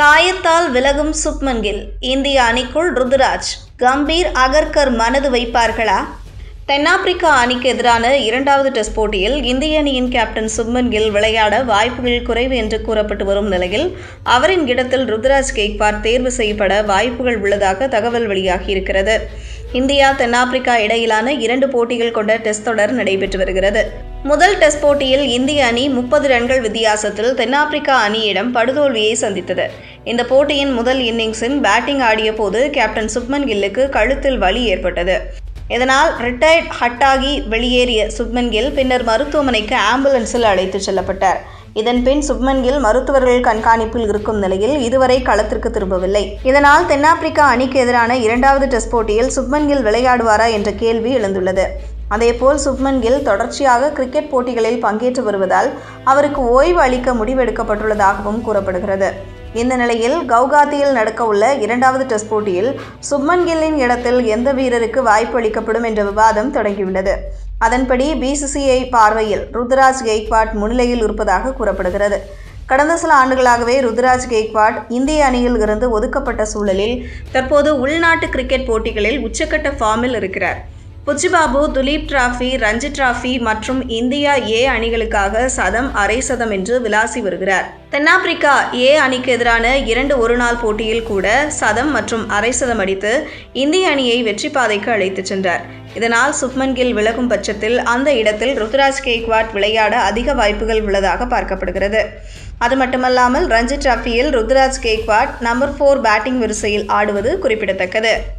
காயத்தால் விலகும் சுப்மன் கில் இந்திய அணிக்குள் ருதுராஜ். கம்பீர் அகர்கர் மனது வைப்பார்களா? தென்னாப்பிரிக்கா அணிக்கு எதிரான இரண்டாவது டெஸ்ட் போட்டியில் இந்திய அணியின் கேப்டன் சுப்மன் கில் விளையாட வாய்ப்புகள் குறைவு என்று கூறப்பட்டு வரும் நிலையில் அவரின் இடத்தில் ருத்ராஜ் கேக்வார் தேர்வு செய்யப்பட வாய்ப்புகள் உள்ளதாக தகவல் வெளியாகியிருக்கிறது. இந்தியா தென்னாப்பிரிக்கா இடையிலான இரண்டு போட்டிகள் கொண்ட டெஸ்ட் தொடர் நடைபெற்று வருகிறது. முதல் டெஸ்ட் போட்டியில் இந்திய அணி முப்பது ரன்கள் வித்தியாசத்தில் தென்னாப்பிரிக்கா அணியிடம் படுதோல்வியை சந்தித்தது. இந்த போட்டியின் முதல் இன்னிங்ஸின் பேட்டிங் ஆடிய போது கேப்டன் சுப்மன் கில்லுக்கு கழுத்தில் வலி ஏற்பட்டது. இதனால் ரிட்டையர்ட் ஹட்டாகி வெளியேறிய சுப்மன் கில் பின்னர் மருத்துவமனைக்கு ஆம்புலன்ஸில் அழைத்துச் செல்லப்பட்டார். இதன்பின் சுப்மன் கில் மருத்துவர்கள் கண்காணிப்பில் இருக்கும் நிலையில் இதுவரை களத்திற்கு திரும்பவில்லை. இதனால் தென்னாப்பிரிக்கா அணிக்கு எதிரான இரண்டாவது டெஸ்ட் போட்டியில் சுப்மன் கில் விளையாடுவாரா என்ற கேள்வி எழுந்துள்ளது. அதேபோல் சுப்மன் கில் தொடர்ச்சியாக கிரிக்கெட் போட்டிகளில் பங்கேற்று வருவதால் அவருக்கு ஓய்வு அளிக்க முடிவெடுக்கப்பட்டுள்ளதாகவும் கூறப்படுகிறது. இந்த நிலையில் கவுகாத்தியில் நடக்கவுள்ள இரண்டாவது டெஸ்ட் போட்டியில் சுப்மன் கில்லின் இடத்தில் எந்த வீரருக்கு வாய்ப்பு அளிக்கப்படும் என்ற விவாதம் தொடங்கியுள்ளது. அதன்படி பிசிசிஐ பார்வையில் ருத்ராஜ் கெய்க்வாட் முன்னிலையில் இருப்பதாக கூறப்படுகிறது. கடந்த சில ஆண்டுகளாகவே ருத்ராஜ் கெய்க்வாட் இந்திய அணியில் இருந்து ஒதுக்கப்பட்ட சூழலில் தற்போது உள்நாட்டு கிரிக்கெட் போட்டிகளில் உச்சக்கட்ட ஃபார்மில் இருக்கிறார். புச்சிபாபு துலீப் டிராஃபி ரஞ்சி டிராஃபி மற்றும் இந்தியா ஏ அணிகளுக்காக சதம் அரை சதம் என்று விளாசி வருகிறார். தென்னாப்பிரிக்கா ஏ அணிக்கு எதிரான இரண்டு ஒருநாள் போட்டியில் கூட சதம் மற்றும் அரை சதம் அடித்து இந்திய அணியை வெற்றி பாதைக்கு அழைத்துச் சென்றார். இதனால் சுப்மன் கில் விலகும் பட்சத்தில் அந்த இடத்தில் ருத்ராஜ் கேக்வாட் விளையாட அதிக வாய்ப்புகள் உள்ளதாக பார்க்கப்படுகிறது. அது மட்டுமல்லாமல் Ranji டிராஃபியில் Ruturaj Gaikwad number four batting வரிசையில் ஆடுவது குறிப்பிடத்தக்கது.